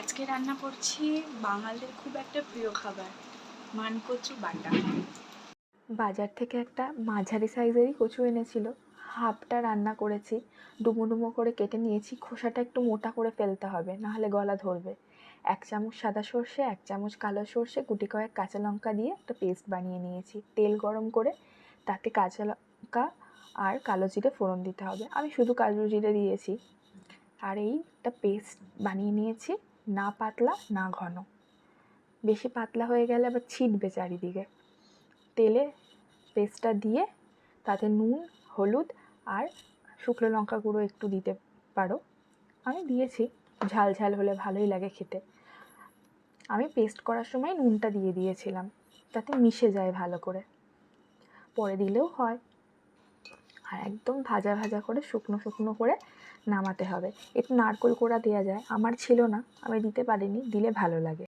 আজকে রান্না করছি বাঙালিদের খুব একটা প্রিয় খাবার, মানকচু বাটা। বাজার থেকে একটা মাঝারি সাইজেরই কচু এনেছিল। হাফটা রান্না করেছি ডুমো ডুমো করে কেটে নিয়েছি, খোসাটা একটু মোটা করে ফেলতে হবে, নাহলে গলা ধরবে। এক চামচ সাদা সর্ষে, এক চামচ কালো সর্ষে, গুটি কয়েক কাঁচা লঙ্কা দিয়ে একটা পেস্ট বানিয়ে নিয়েছি। তেল গরম করে তাতে কাঁচা লঙ্কা আর কালো জিরে ফোড়ন দিতে হবে। আমি শুধু কালো জিরে দিয়েছি। আর এই একটা পেস্ট বানিয়ে নিয়েছি। না পাতলা, না ঘন। বেশি পাতলা হয়ে গেলে আবার ছিটবে চারিদিকে। তেলে পেস্টটা দিয়ে তাতে নুন, হলুদ আর শুকনো লঙ্কা গুঁড়ো একটু দিতে পারো। আমি দিয়েছি, ঝাল ঝাল হলে ভালোই লাগে খেতে। আমি পেস্ট করার সময় নুনটা দিয়ে দিয়েছিলাম, তাতে মিশে যায় ভালো করে। পরে দিলেও হয়। আর একদম ভাজা ভাজা করে শুকনো শুকনো করে নামাতে হবে। একটু নারকোল কোড়া দেওয়া যায়। আমার ছিল না, আমি দিতে পারিনি, দিলে ভালো লাগে।